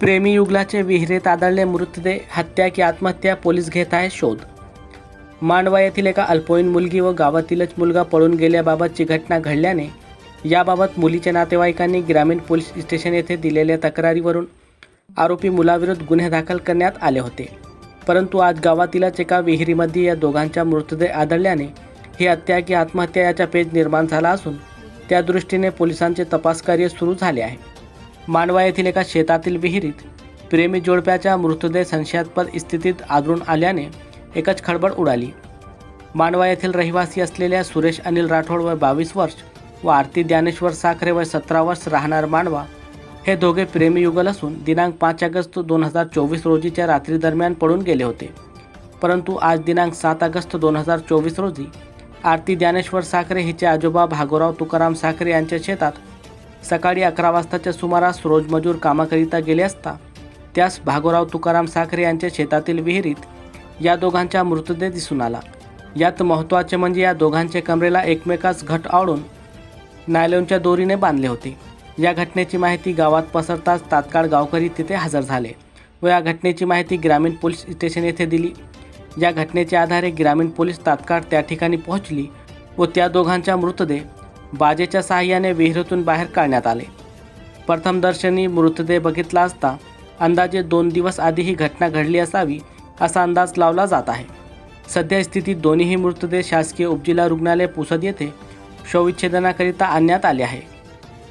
प्रेमी युगलाचे विहिरीत आदळले मृतदेह हत्या की आत्महत्या पोलीस घेत आहे शोध. मांडवा येथील एका अल्पवयीन मुलगी व गावातीलच मुलगा पळून गेल्याबाबतची घटना घडल्याने याबाबत मुलीच्या नातेवाईकांनी ग्रामीण पोलीस स्टेशन येथे दिलेल्या तक्रारीवरून आरोपी मुलाविरुद्ध गुन्हे दाखल करण्यात आले होते. परंतु आज गावातीलच एका विहिरीमध्ये या दोघांच्या मृतदेह आढळल्याने ही हत्या की आत्महत्या याचा पेज निर्माण झाला असून त्या दृष्टीने पोलिसांचे तपास कार्य सुरू झाले आहे. मांडवा येथील एका शेतातील विहिरीत प्रेमी जोडप्याचा मृतदेह संशयास्पद स्थितीत आदळून आल्याने एकच खळबळ उडाली. मांडवा येथील रहिवासी असलेल्या सुरेश अनिल राठोड वय बावीस वर्ष व आरती ज्ञानेश्वर साखरे वय सतरा वर्ष राहणार मांडवा हे दोघे प्रेमीयुगल असून दिनांक पाच ऑगस्ट दोन हजार चोवीस रोजीच्या रात्री दरम्यान पडून गेले होते. परंतु आज दिनांक सात ऑगस्ट दोन हजार चोवीस रोजी आरती ज्ञानेश्वर साखरे हिचे आजोबा भागोराव तुकाराम साखरे यांच्या शेतात सकाळी अकरा वाजताच्या सुमारास रोजमजूर कामाकरिता गेले असता त्यास भागोराव तुकाराम साखरे यांच्या शेतातील विहिरीत या दोघांचा मृतदेह दिसून आला. यात महत्त्वाचे म्हणजे या दोघांचे कमरेला एकमेकास घट आवडून नायलॉनच्या दोरीने बांधले होते. या घटनेची माहिती गावात पसरताच तात्काळ गावकरी तिथे हजर झाले व या घटनेची माहिती ग्रामीण पोलीस स्टेशन येथे दिली. या घटनेच्या आधारे ग्रामीण पोलीस तात्काळ त्या ठिकाणी पोहोचली व त्या दोघांचा मृतदेह बाजेच्या सहाय्याने विहिरीतून बाहेर काढण्यात आले. प्रथमदर्शनी मृतदेह बघितला असता अंदाजे दोन दिवस आधी ही घटना घडली असावी असा अंदाज लावला जात आहे. सध्या स्थितीत दोन्हीही मृतदेह शासकीय उपजिल्हा रुग्णालय पुसद येथे शवविच्छेदनाकरिता आणण्यात आले आहे.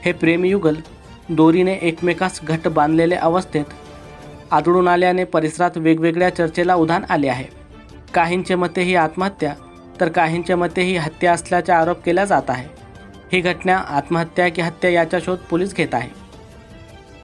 हे प्रेमयुगल दोरीने एकमेकास घट बांधलेले अवस्थेत आदळून आल्याने परिसरात वेगवेगळ्या चर्चेला उधाण आले आहे. काहींचे मते ही आत्महत्या तर काहींच्या मते ही हत्या असल्याचा आरोप केला जात आहे. ही घटना आत्महत्या की हत्या याचा शोध पोलीस घेत आहे.